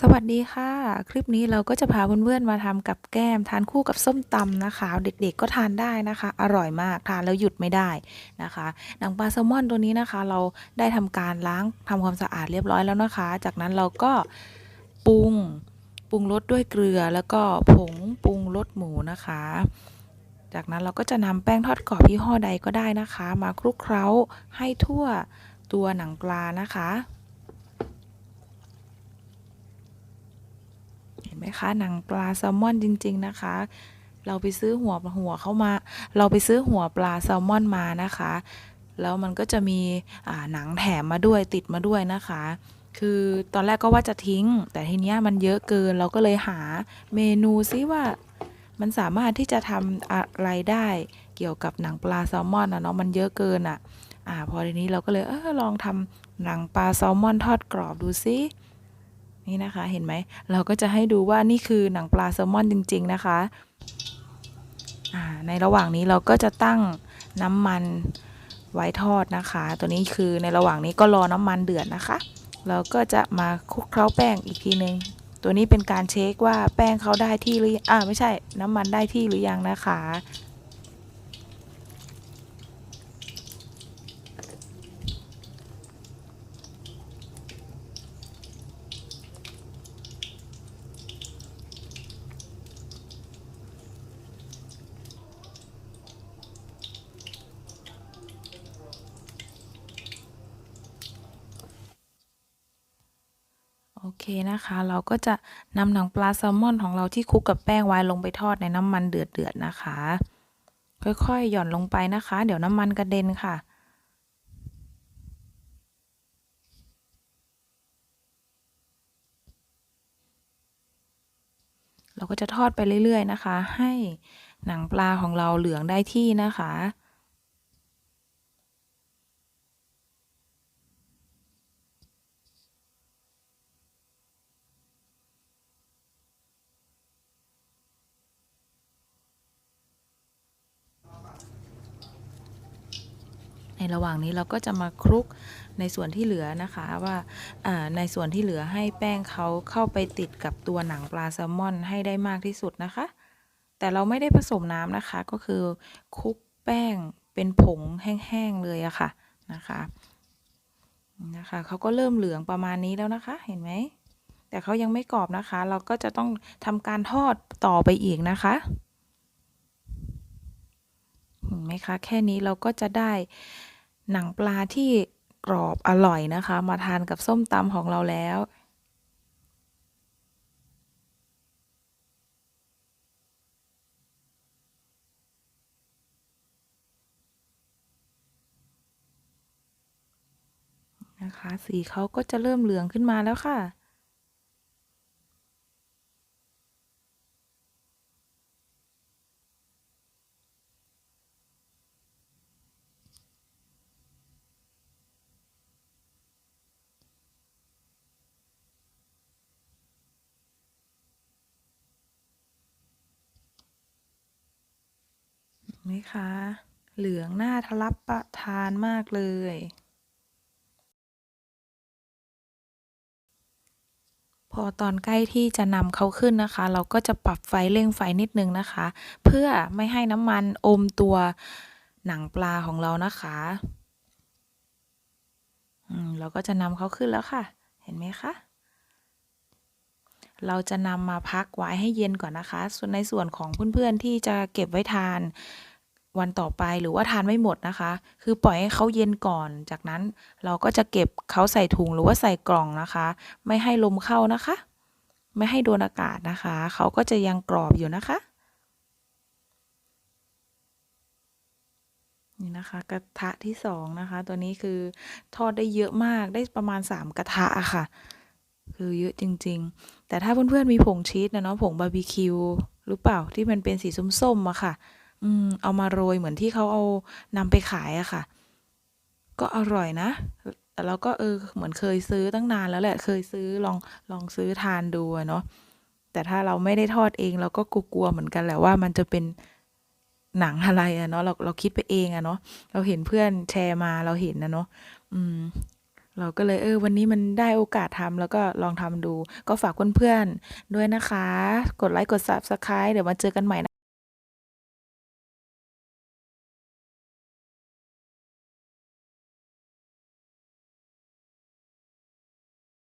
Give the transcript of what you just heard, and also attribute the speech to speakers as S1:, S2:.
S1: สวัสดีค่ะ คลิปนี้เราก็จะพาเพื่อนๆมาทำกับแก้ม ทานคู่กับส้มตำนะคะ เด็กๆก็ทานได้นะคะ อร่อยมากทานแล้วหยุดไม่ได้นะคะหนังปลาแซลมอนตัวนี้นะคะ เราได้ทำการล้างทำความสะอาดเรียบร้อยแล้วนะคะ จากนั้นเราก็ปรุงปรุงรสด้วยเกลือแล้วก็ผงปรุงรสหมูนะคะ จากนั้นเราก็จะนำแป้งทอดกรอบยี่ห้อใดก็ได้นะคะ มาคลุกเคล้าให้ทั่วตัวหนังปลานะคะ เห็ นไหมคะ หนังปลาแซลมอนจริง ๆ นะคะ เราไปซื้อหัวหัวเข้ามา เราไปซื้อหัวปลาแซลมอนมานะคะ แล้วมันก็จะมีหนังแถมมาด้วยติดมาด้วยนะคะ คือตอนแรกก็ว่าจะทิ้ง แต่ทีเนี้ยมันเยอะเกินเราก็เลยหาเมนูซิว่ามันสามารถที่จะทำอะไรได้เกี่ยวกับหนังปลาแซลมอนนะเนาะมันเยอะเกินอะอ่าพอทีนี้เราก็เลยเออลองทำหนังปลาแซลมอนทอดกรอบดูซิ นี่นะคะเห็นไหม เราก็จะให้ดูว่านี่คือหนังปลาแซลมอนจริง ๆ นะคะในระหว่างนี้เราก็จะตั้งน้ำมันไว้ทอดนะคะ ตัวนี้คือในระหว่างนี้ก็รอน้ำมันเดือดนะคะ เราก็จะมาคลุกเคล้าแป้งอีกทีนึง ตัวนี้เป็นการเช็คว่าแป้งเขาได้ที่หรืออ่าไม่ใช่น้ำมันได้ที่หรือยังนะคะ โอเคนะคะ เราก็จะนำหนังปลาแซลมอนของเราที่คลุกกับแป้งไว้ลงไปทอดในน้ำมันเดือดๆนะคะ ค่อยๆหย่อนลงไปนะคะ เดี๋ยวน้ำมันกระเด็นค่ะเราก็จะทอดไปเรื่อย ๆ นะคะ ให้หนังปลาของเราเหลืองได้ที่นะคะ ในระหว่างนี้เราก็จะมาคลุกในส่วนที่เหลือนะคะว่าในส่วนที่เหลือให้แป้งเขาเข้าไปติดกับตัวหนังปลาแซลมอนให้ได้มากที่สุดนะคะ แต่เราไม่ได้ผสมน้ำนะคะก็คือคลุกแป้งเป็นผงแห้งๆเลยอะค่ะนะคะนะคะเขาก็เริ่มเหลืองประมาณนี้แล้วนะคะ เห็นไหมแต่เขายังไม่กรอบนะคะ เราก็จะต้องทำการทอดต่อไปอีกนะคะเห็นไหมคะ แค่นี้เราก็จะได้ หนังปลาที่กรอบอร่อยนะคะ มาทานกับส้มตำของเราแล้ว นะคะ สีเขาก็จะเริ่มเหลืองขึ้นมาแล้วค่ะ ไหมคะ เหลืองหน่าทะลับประทานมากเลย พอตอนใกล้ที่จะนำเขาขึ้นนะคะ เราก็จะปรับไฟเร่งไฟนิดนึงนะคะ เพื่อไม่ให้น้ำมันอมตัวหนังปลาของเรานะคะอืมเราก็จะนำเขาขึ้นแล้วค่ะ เห็นไหมคะเราจะนำมาพักไว้ให้เย็นก่อนนะคะ ส่วนในส่วนของเพื่อนๆที่จะเก็บไว้ทาน วันต่อไปหรือว่าทานไม่หมดนะคะ คือปล่อยให้เขาเย็นก่อน จากนั้นเราก็จะเก็บเขาใส่ถุงหรือว่าใส่กล่องนะคะ ไม่ให้ลมเข้านะคะ ไม่ให้โดนอากาศนะคะ เขาก็จะยังกรอบอยู่นะคะนี่นะคะกระทะที่สองนะคะ ตัวนี้คือทอดได้เยอะมากได้ประมาณสามกระทะอะค่ะ คือเยอะจริง ๆ แต่ถ้าเพื่อนๆมีผงชีสนะเนาะผงบาร์บีคิวหรือเปล่าที่มันเป็นสีส้มๆอะค่ะ อืม เอามาโรยเหมือนที่เขาเอานำไปขายอะค่ะ ก็อร่อยนะ แต่เราก็เออเหมือนเคยซื้อตั้งนานแล้วแหละ เคยซื้อลองลองซื้อทานดูเนาะ แต่ถ้าเราไม่ได้ทอดเอง เราก็กลัวๆเหมือนกันแหละว่ามันจะเป็นหนังอะไรอะเนาะเราเราคิดไปเองอะเนาะเราเห็นเพื่อนแชร์มาเราเห็นนะเนาะอืม เราก็เลยเออ วันนี้มันได้โอกาสทำแล้วก็ลองทำดู ก็ฝากเพื่อนๆด้วยนะคะ กดไลค์กด Subscribe เดี๋ยวมาเจอกันใหม่นะ